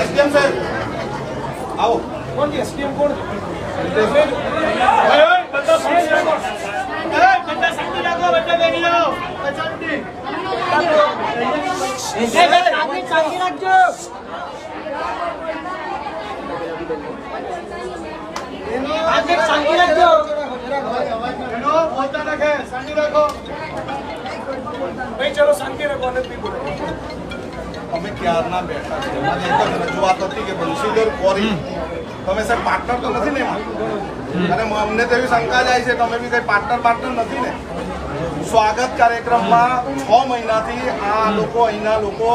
SDM સાહેબ. આવો. કોણ? છે એસડીએમ કોણ છે એનો બોલતા રાખે શાંતિ રાખો. ભાઈ ચલો શાંતિ રાખો નહીં બોલો. અમે ક્યારના બેઠા છે મને એક જ રજૂઆત હતી કે બંશીધર કોરી. તમે સાહેબ પાર્ટનર તો નથી ને અને અમને તો એવી શંકા જાય છે તમે બી કઈ પાર્ટનર પાર્ટનર નથી ને? સ્વાગત કાર્યક્રમમાં છ મહિનાથી આ લોકો અહીંના લોકો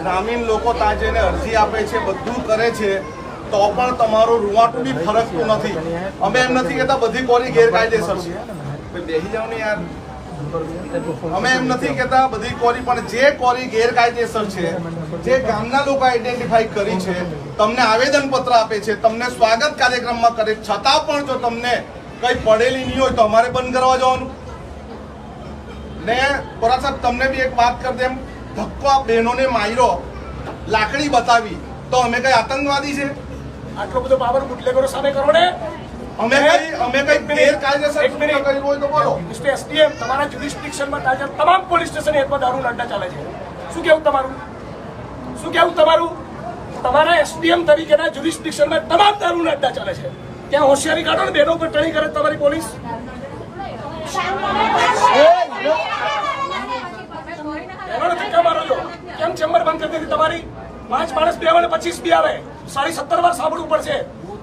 ગ્રામીણ લોકો ત્યાં જઈને અરજી આપે છે બધું કરે છે. તો પણ તમારું રૂવાટું બી ફરકતું નથી. અમે એમ નથી કહેતા બધી કોરી ગેરકાયદેસર છે. બેસી જાવ ને યાર. અમે એમ નથી કેતા બધી કોરી પણ જે કોરી ગેરકાયદેસર છે, જે ગામના લોકો આઈડેન્ટિફાઈ કરી છે, તમને આવેદન પત્ર આપે છે, તમને સ્વાગત કાર્યક્રમમાં કરે, છતાં પણ જો તમને કઈ પડેલી નહીં હોય તો અમારે બંધ કરવા જવાનું. ને પરા સાહેબ, તમને બી એક વાત કરી દેમ ધક્કો આ બહેનોને માર્યો, લાકડી બતાવી, તો અમે કઈ આતંકવાદી છે? આટલો બધો પાવર બુટલેગરો સામે કરો ને. અમે કઈ અમે કઈ ગેરકાયદેસર મિનિટ. હોય તો બોલો. મિસ્ટર એસડીએમ તમારા જ્યુરિસ્ડિક્શનમાં તાજા તમામ પોલીસ સ્ટેશન હેઠળ દારૂ અડ્ડા ચાલે છે. શું કેવું તમારું? શું કેવું તમારું? તમારા એસડીએમ તરીકેના જ્યુરિસ્ડિક્શનમાં તમામ દારૂ અડ્ડા ચાલે છે. ત્યાં હોશિયારી કાઢો ને બેનો પર ટણી કરે તમારી પોલીસ. કેમ ચેમ્બર બંધ કરી દીધી તમારી? પાંચ માણસ બે આવે ને પચીસ બી આવે. સાડી સત્તર વાર સાંભળવું પડશે.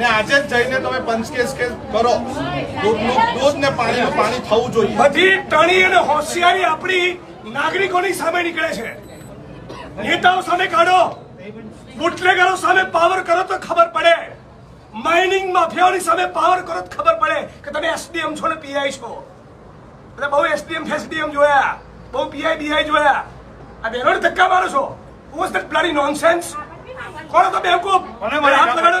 ને આજે જ જઈને તમે પંચકેસ કેસ કરો. દૂધનું દૂધ ને પાણી પાણી થવું જોઈએ. બધી ટણી અને હોશિયારી આપણી નાગરિકોની સામે નીકળે છે. નેતાઓ સામે કાઢો. બુટલેગરો સામે પાવર કરો તો ખબર પડે. માઇનિંગ માફિયાઓની સામે પાવર કરો તો ખબર પડે કે તમે એસડીએમ છો ને પીઆઈ છો. બધા બહુ એસડીએમ ફેસડીએમ જોયા. બહુ પીઆઈ બીઆઈ જોયા. આ બેનો ધક્કા મારો છો. વોઝ ધેટ બ્લડી નોનસેન્સ કોણ હતો બેવકૂફ હાથ લગાડો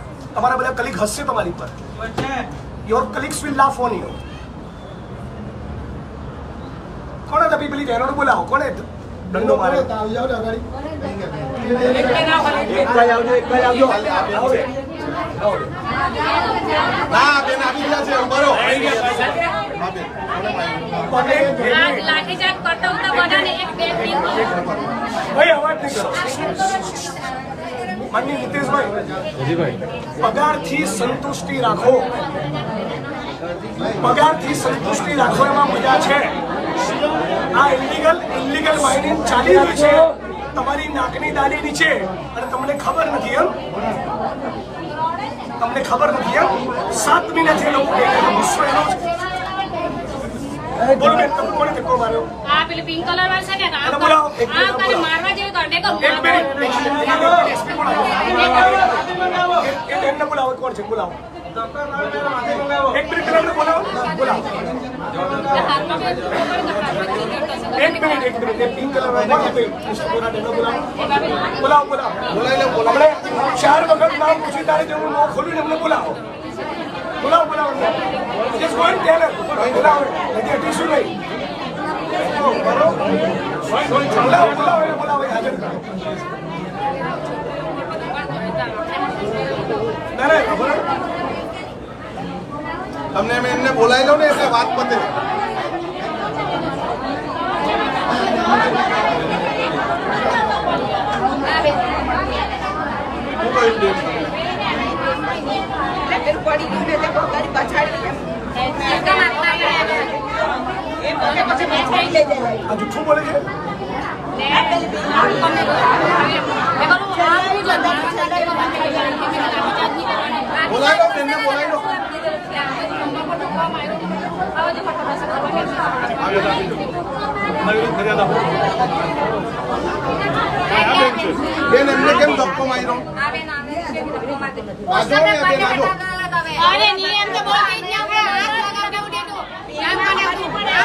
તમારા બધા કલીગ હસશે તમારી પર your colleagues will laugh on you કોણે તમે પેલી બહેનોને બોલાવો? કોણે દંડો મારે. લાઠીચાર્જ કરતા હતા એક બે ભાઈ અવાજ નહીં કરો. માનની નીતિશભાઈ પગારથી સંતુષ્ટિ રાખો. પગારથી સંતુષ્ટિ રાખો એમાં મજા છે. આ ઇલીગલ ઇલીગલ માઇનિંગ ચાલી રહ્યું છે. તમારી નાકની દાની નીચે. અને તમને ખબર નથી એમ? તમને ખબર નથી એમ? સાત મહિનાથી એ લોકો ગુસ્સો એનો બોલો બેન તમે કોને ધક્કો માર્યો? આ પેલી પિંક કલર વાળી છે ને આ બોલાવો. મારવા જેવી કર અટેક એક મિનિટ બોલાવો કોણ છે? બોલાવો. એક મિનિટ પેલા બોલાવો. બોલાવો. એક મિનિટ એક મિનિટ પિંક કલર વાળા કોણ છે. મિસ્ટર બોરાટ એમને બોલાવો. બોલાવો બોલાવો. બોલાવી લે બોલાવી લે. હમણે ચાર વખત નામ પૂછી તારે જેવું નો ખોલ્યું ને એમને બોલાવો. બોલાવો બોલાવો. જસ્ટ ગો એન્ડ ટેલ બોલાવો. નહીં? તમને મેં એમને બોલાવી દઉં ને એટલે વાત પતે? પડી ગયું ને તે પછાડી પછાડી આ જુઠ્ઠું બોલે છે? બોલાવી દો. બેનને બોલાવી દો બેન એમને કેમ ધક્કો માર્યો? અરે નિયમ તો બહુ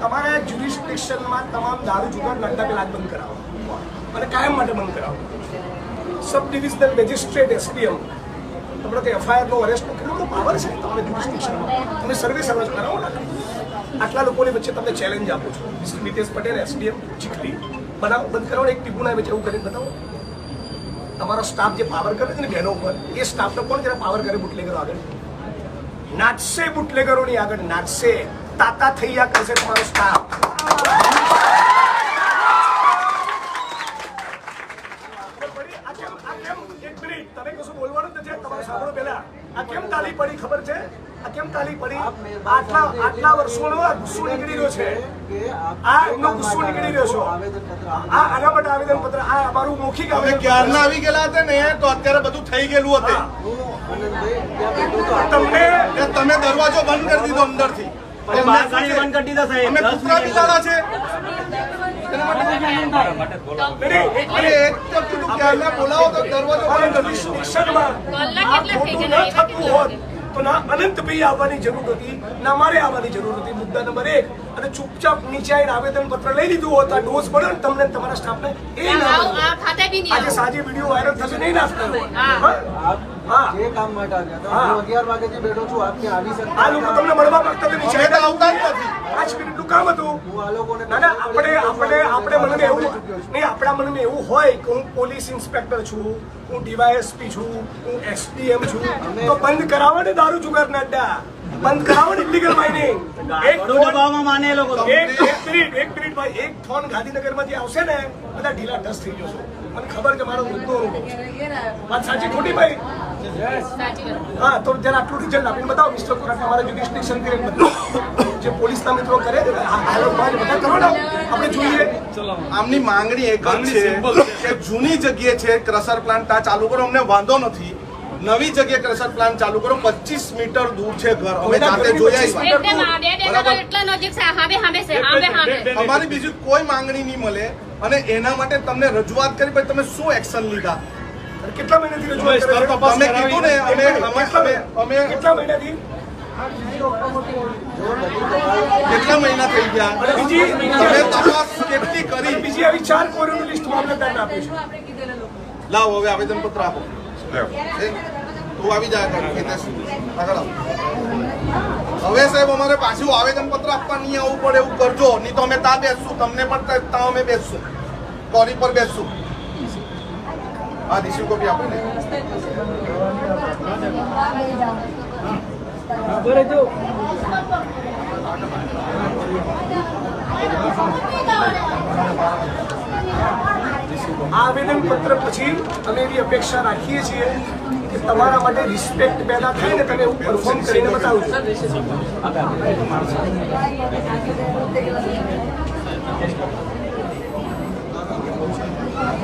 તમારા જ્યુરિસ્ડિક્શનમાં તમામ દારૂ જુગાર બંધ કરાવો. અને કાયમ માટે બંધ કરાવો. સબ ડિવિઝનલ મેજિસ્ટ્રેટ એસડીએમ તમને કે એફઆઈઆર નો અરેસ્ટનો કેટલો બધો પાવર છે તમારે તમે સર્વે સર્વે કરાવો ને. આટલા લોકોની વચ્ચે તમને ચેલેન્જ આપું છું. Mister Nitesh Patel SDM Chikhli. બનાવો, બંધ કરાવો એક ટીપુના વચ્ચે એવું કરીને બતાવો. તમારો સ્ટાફ જે પાવર કરે છે ને બહેનો ઉપર, એ સ્ટાફનો કોણ જરા પાવર કરે બુટલેગરો આગળ? નાચશે બુટલેગરોની આગળ, નાચશે. તાતા થઈ ગયા કરશે તમારો સ્ટાફ આ કેમ આ કેમ એક મિનિટ તમે કશું બોલવાનું જ નથી તમારે સાંભળો પહેલા આ કેમ તાલી પડી ખબર છે? આ કેમ તાલી પડી? આટલા આટલા વર્ષોનો આ ગુસ્સો નીકળી રહ્યો છે. આ એમનો ગુસ્સો નીકળી રહ્યો છો. આ આના માટે આવેદન પત્ર આ અમારું મૌખિક આવેદન ક્યારના આવી ગયેલા હતા ને? તો અત્યારે બધું થઈ ગયેલું હતું. તમને તમે દરવાજો બંધ કરી દીધો અંદરથી. બંધ કરી દીધા સાહેબ. અમે કૂતરા બિલાડા છે. તો? ન થતું હોત તો ના અનંતભાઈ આવવાની જરૂર હતી ના મારે આવવાની જરૂર હતી. મુદ્દા નંબર એક અને ચૂપચાપ નીચે આવીને આવેદન પત્ર લઈ લીધું હોત આ ડોઝ પડ્યો ને તમને તમારા સ્ટાફને એ ના આજે સાંજે વીડિયો વાયરલ થશે નહીં ના થયો હા. હા? હા. જે કામ માટે આવ્યા હતા હા. અગિયાર બેઠો છું આપ આવી શકતા આ લોકો તમને મળવા માંગતા હતા નીચે આવતા જ નથી. પાંચ મિનિટનું કામ હતું. હું આ લોકોને ના ના આપણે નહીં એવું હોય કે હું પોલીસ ઇન્સ્પેક્ટર છું હું ડીવાયએસપી છું હું એસડીએમ છું તો બંધ કરાવો ને દારૂ જુગાર અડ્ડા બંધ કરાવો ને ઇલીગલ માઇનિંગ એક દબાવવા માને લોકો એક એક મિનિટ એક મિનિટ ભાઈ એક ફોન ગાંધીનગરમાંથી આવશે ને બધા ઢીલા ઢસ થઈ જશો. મને ખબર કે મારો મુદ્દો વાત સાચી ખોટી ભાઈ. હા તો જરા આટલું રિઝલ્ટ આપીને બતાવો મિસ્ટર કોરાટ અમારા જ્યુડિસ્ટિક્શન કરીને કરે જે પોલીસના મિત્રો કરે જ બધા કરો ને. આપણે જોઈએ. આમની માંગણી એક જ છે કે જૂની જગ્યાએ છે ક્રશર પ્લાન્ટ આ ચાલુ કરો અમને વાંધો નથી. નવી જગ્યાએ ક્રશર પ્લાન્ટ ચાલુ કરો 25 મીટર દૂર છે ઘર. અમે જાતે જોયા આવ્યા એકદમ આ બે બે તો એટલા નજીક છે. હામે હામે છે. હામે હામે. અમારી બીજી કોઈ માંગણી નહીં મળે. અને એના માટે તમને રજૂઆત કરી પછી તમે શું એક્શન લીધા? કેટલા મહિનાથી રજૂઆત કરે છે? તમે કીધું ને અમે અમે અમે અમે કેટલા મહિનાથી? કેટલા મહિના થઈ ગયા? બીજી તમે તપાસ કેટલી કરી? બીજી આવી ચાર કોરીનું લિસ્ટ મામલતદારને આપ્યું છે લાવો હવે આવેદન પત્ર આપો તું આવી જા આગળ. હવે સાહેબ અમારે પાછું આવેદન પત્ર આપવા નહીં આવવું પડે એવું કરજો. નહીં તો અમે ત્યાં બેસશું. તમને પણ ત્યાં- ત્યાં અમે બેસશું. કોરી પર બેસશું? હા રિસીવ કોપી આપો ને. આ આવેદન પત્ર પછી અમે એવી અપેક્ષા રાખીએ છીએ કે તમારા માટે રિસ્પેક્ટ પેદા થાય ને તમે એવું પરફોર્મ કરીને બતાવજો એમની છે ડિસિપ્લિન ક્યાંથી ડિસિપ્લિન